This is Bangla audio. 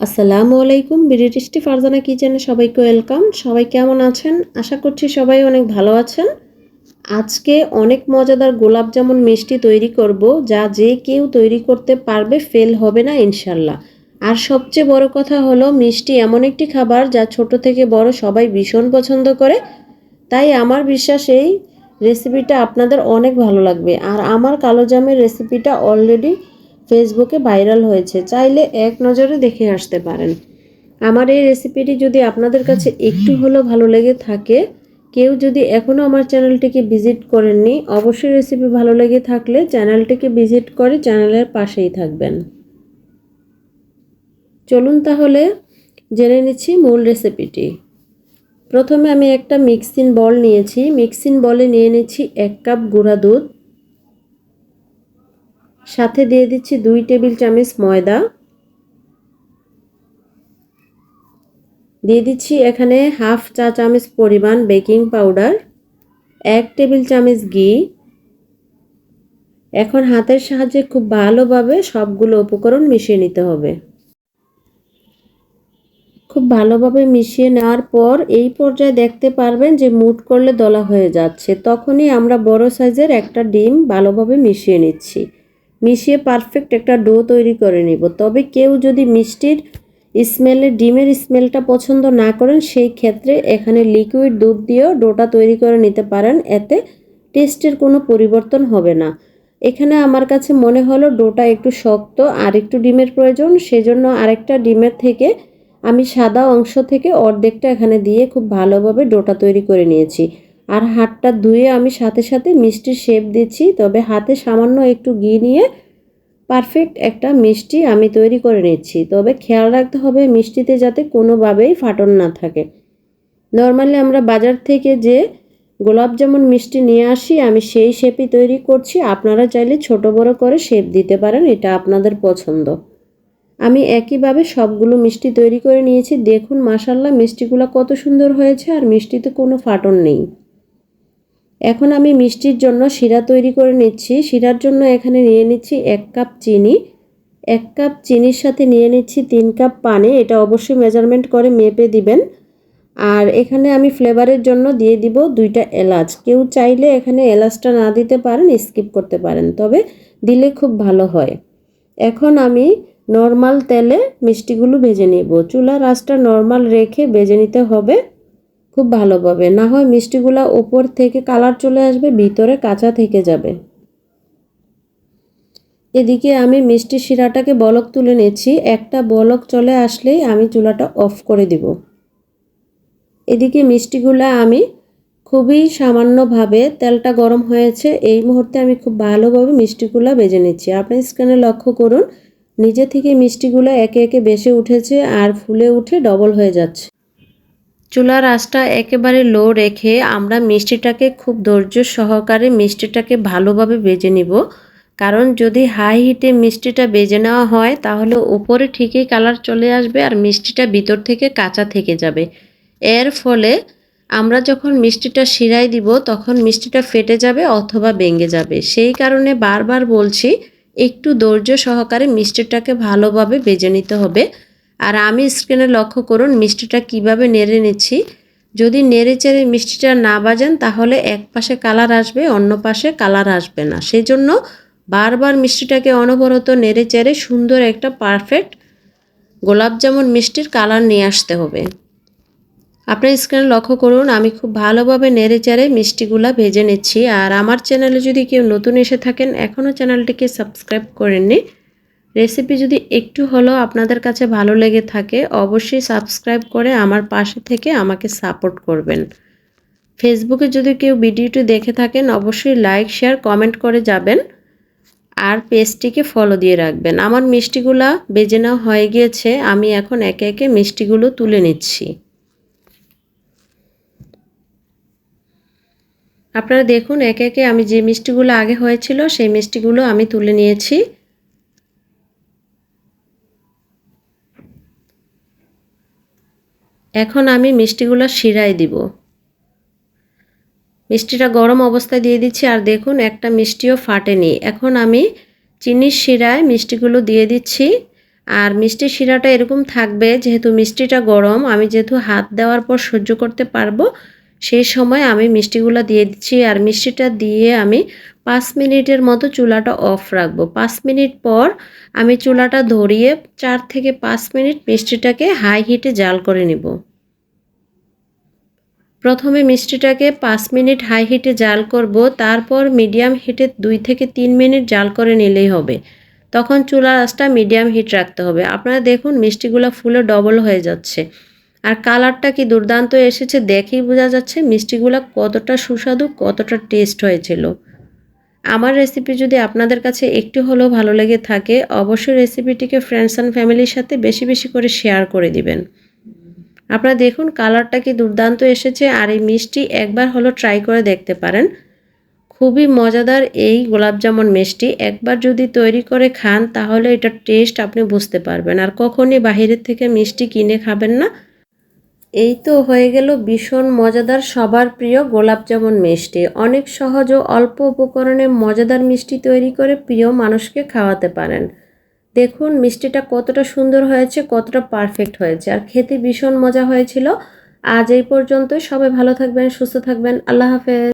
আসসালামু আলাইকুম। বিরিটিস্টি ফারজানা কিচেনে সবাইকে ওয়েলকাম। সবাই কেমন আছেন? আশা করছি সবাই অনেক ভালো আছেন। আজকে অনেক মজাদার গোলাপ জামুন মিষ্টি তৈরি করব, যা যে কেউ তৈরি করতে পারবে, ফেল হবে না, ইনশাল্লাহ। আর সবচেয়ে বড় কথা হলো, মিষ্টি এমন একটি খাবার যা ছোট থেকে বড় সবাই ভীষণ পছন্দ করে। তাই আমার বিশ্বাস এই রেসিপিটা আপনাদের অনেক ভালো লাগবে। আর আমার কালো জামের রেসিপিটা অলরেডি ফেসবুকে ভাইরাল হয়েছে, চাইলে এক নজরে দেখে আসতে পারেন। আমার এই রেসিপিটি যদি আপনাদের কাছে একটু হলেও ভালো লেগে থাকে, কেউ যদি এখনও আমার চ্যানেলটিকে ভিজিট করেননি, অবশ্যই রেসিপি ভালো লেগে থাকলে চ্যানেলটিকে ভিজিট করে চ্যানেলের পাশেই থাকবেন। চলুন তাহলে জেনে নিচ্ছি মূল রেসিপিটি। প্রথমে আমি একটা মিক্সিং বল নিয়েছি। মিক্সিং বলে নিয়ে নিচ্ছি এক কাপ গুঁড়া দুধ সাথে দিয়ে দিচ্ছি দুই টেবিল চামচ ময়দা। দিয়ে দিচ্ছি এখানে হাফ চা চামচ পরিমাণ বেকিং পাউডার, এক টেবিল চামচ ঘি। এখন হাতের সাহায্যে খুব ভালোভাবে সবগুলো উপকরণ মিশিয়ে নিতে হবে। খুব ভালোভাবে মিশিয়ে নেওয়ার পর এই পর্যায়ে দেখতে পারবেন যে মুট করলে দলা হয়ে যাচ্ছে। তখনই আমরা বড় সাইজের একটা ডিম ভালোভাবে মিশিয়ে নিচ্ছি। মিশিয়ে পারফেক্ট একটা ডো তৈরি করে নিব। তবে কেউ যদি মিষ্টির স্মেলে, ডিমের স্মেলটা পছন্দ না করেন, সেই ক্ষেত্রে এখানে লিকুইড দুধ দিয়েও ডোটা তৈরি করে নিতে পারেন। এতে টেস্টের কোনো পরিবর্তন হবে না। এখানে আমার কাছে মনে হলো ডোটা একটু শক্ত আর একটু ডিমের প্রয়োজন। সেজন্য আরেকটা ডিমের থেকে আমি সাদা অংশ থেকে অর্ধেকটা এখানে দিয়ে খুব ভালোভাবে ডোটা তৈরি করে নিয়েছি। আর হাতটা ধুয়ে আমি সাথে সাথে মিষ্টির শেপ দিচ্ছি। তবে হাতে সামান্য একটু ঘি নিয়ে পারফেক্ট একটা মিষ্টি আমি তৈরি করে নিচ্ছি। তবে খেয়াল রাখতে হবে মিষ্টিতে যাতে কোনোভাবেই ফাটন না থাকে। নর্মালি আমরা বাজার থেকে যে গোলাপ জামুন মিষ্টি নিয়ে আসি, আমি সেই শেপই তৈরি করছি। আপনারা চাইলে ছোট বড় করে শেপ দিতে পারেন, এটা আপনাদের পছন্দ। আমি একইভাবে সবগুলো মিষ্টি তৈরি করে নিয়েছি। দেখুন মাসাল্লাহ মিষ্টিগুলো কত সুন্দর হয়েছে, আর মিষ্টিতে কোনো ফাটন নেই। এখন আমি মিষ্টির জন্য শিরা তৈরি করে নিচ্ছি। শিরার জন্য এখানে নিয়ে নিচ্ছি এক কাপ চিনি। এক কাপ চিনির সাথে নিয়ে নিচ্ছি তিন কাপ পানি। এটা অবশ্যই মেজারমেন্ট করে মেপে দিবেন। আর এখানে আমি ফ্লেভারের জন্য দিয়ে দিব দুইটা এলাচ। কেউ চাইলে এখানে এলাচটা না দিতে পারেন স্কিপ করতে পারেন। তবে দিলে খুব ভালো হয়। এখন আমি নর্মাল তেলে মিষ্টিগুলো ভেজে নেব। চুলার আঁচটা নর্মাল রেখে ভেজে নিতে হবে। খুব ভালোভাবে না হয় মিষ্টিগুলো ওপর থেকে কালার চলে আসবে, ভিতরে কাঁচা থেকে যাবে। এদিকে আমি মিষ্টি শিরাটাকে বলক তুলে নিচ্ছি। একটা বলক চলে আসলেই আমি চুলাটা অফ করে দিব। এদিকে মিষ্টিগুলা আমি খুবই সামান্যভাবে তেলটা গরম হয়েছে। এই মুহূর্তে আমি খুব ভালোভাবে মিষ্টিগুলো বেজে নিচ্ছি। আপনি স্ক্যানে লক্ষ্য করুন, নিজে থেকে মিষ্টিগুলো একে একে বেসে উঠেছে আর ফুলে উঠে ডবল হয়ে যাচ্ছে। চুলার আঁচটা একেবারে লো রেখে আমরা মিষ্টিটাকে খুব ধৈর্য সহকারে মিষ্টিটাকে ভালোভাবে বেজে নিব। কারণ যদি হাই হিটে মিষ্টিটা বেজে নেওয়া হয়, তাহলে উপরে ঠিকই কালার চলে আসবে আর মিষ্টিটা ভিতর থেকে কাঁচা থেকে যাবে। এর ফলে আমরা যখন মিষ্টিটা শিরাই দিব, তখন মিষ্টিটা ফেটে যাবে অথবা ভেঙে যাবে। সেই কারণে বারবার বলছি, একটু ধৈর্য সহকারে মিষ্টিটাকে ভালোভাবে বেজে নিতে হবে। আর আমি স্ক্রিনে লক্ষ্য করুন, মিষ্টিটা কীভাবে নেড়ে নিচ্ছি। যদি নেড়ে চেড়ে মিষ্টিটা না বাজেন, তাহলে এক পাশে কালার আসবে, অন্য পাশে কালার আসবে না। সেই জন্য বারবার মিষ্টিটাকে অনবরত নেড়ে চেড়ে সুন্দর একটা পারফেক্ট গোলাপ জামুন মিষ্টির কালার নিয়ে আসতে হবে। আপনার স্ক্রিনে লক্ষ্য করুন, আমি খুব ভালোভাবে নেড়ে চেড়ে মিষ্টিগুলা ভেজে নিচ্ছি। আর আমার চ্যানেলে যদি কেউ নতুন এসে থাকেন, এখনও চ্যানেলটিকে সাবস্ক্রাইব করেননি রেসিপি যদি একটু হলেও আপনাদের কাছে ভালো লেগে থাকে, অবশ্যই সাবস্ক্রাইব করে আমার পাশে থেকে আমাকে সাপোর্ট করবেন। ফেসবুকে যদি কেউ ভিডিওটি দেখে থাকেন, অবশ্যই লাইক শেয়ার কমেন্ট করে যাবেন। আর পেস্টটিকে ফলো দিয়ে রাখবেন। আমার মিষ্টিগুলা বেজে নেওয়া হয়ে গিয়েছে, আমি এখন একে একে মিষ্টিগুলো তুলে নিচ্ছি। আপনারা দেখুন, একে একে আমি যে মিষ্টিগুলো আগে হয়েছিল, সেই মিষ্টিগুলো আমি তুলে নিয়েছি। এখন আমি মিষ্টিগুলো শিরাই দিব। মিষ্টিটা গরম অবস্থায় দিয়ে দিচ্ছি আর দেখুন, একটা মিষ্টিও ফাটেনি। এখন আমি চিনির শিরায় মিষ্টিগুলো দিয়ে দিচ্ছি। আর মিষ্টি শিরাটা এরকম থাকবে, যেহেতু মিষ্টিটা গরম, আমি যেহেতু হাত দেওয়ার পর সহ্য করতে পারব সেই সময় আমি মিষ্টিগুলো দিয়ে দিচ্ছি আর মিষ্টিটা দিয়ে আমি পাঁচ মিনিটের মতো চুলাটা অফ রাখব। পাঁচ মিনিট পর আমি চুলাটা ধরিয়ে চার থেকে পাঁচ মিনিট মিষ্টিটাকে হাই হিটে জাল করে নেব। প্রথমে মিষ্টিটাকে পাঁচ মিনিট হাই হিটে জাল করব, তারপর মিডিয়াম হিটে দুই থেকে তিন মিনিট জাল করে নিলেই হবে। তখন চুলার আঁচটা মিডিয়াম হিট রাখতে হবে। আপনারা দেখুন মিষ্টিগুলো ফুলে ডবল হয়ে যাচ্ছে। আর কালারটা কি দুর্দান্ত এসেছে দেখেই বোঝা যাচ্ছে মিষ্টিগুলো কতটা সুস্বাদু, কতটা টেস্ট হয়েছিল। আমার রেসিপি যদি আপনাদের কাছে একটু হলেও ভালো লেগে থাকে, অবশ্যই রেসিপিটিকে ফ্রেন্ডস অ্যান্ড ফ্যামিলির সাথে বেশি বেশি করে শেয়ার করে দিবেন। আপনারা দেখুন কালারটা কি দুর্দান্ত এসেছে আর এই মিষ্টি একবার হলো ট্রাই করে দেখতে পারেন। খুবই মজাদার এই গোলাপজামুন মিষ্টি। একবার যদি তৈরি করে খান, তাহলে এটার টেস্ট আপনি বুঝতে পারবেন। আর কখনই বাহিরের থেকে মিষ্টি কিনে খাবেন না। এই তো হয়ে গেল ভীষণ মজাদার, সবার প্রিয় গোলাপজামুন মিষ্টি। অনেক সহজ ও অল্প উপকরণে মজাদার মিষ্টি তৈরি করে প্রিয় মানুষকে খাওয়াতে পারেন। দেখুন, মিষ্টিটা কতটা সুন্দর হয়েছে, কতটা পারফেক্ট হয়েছে। আর খেতে ভীষণ মজা হয়েছিল। আজ এই পর্যন্ত সবাই ভালো থাকবেন, সুস্থ থাকবেন। আল্লাহ হাফেজ।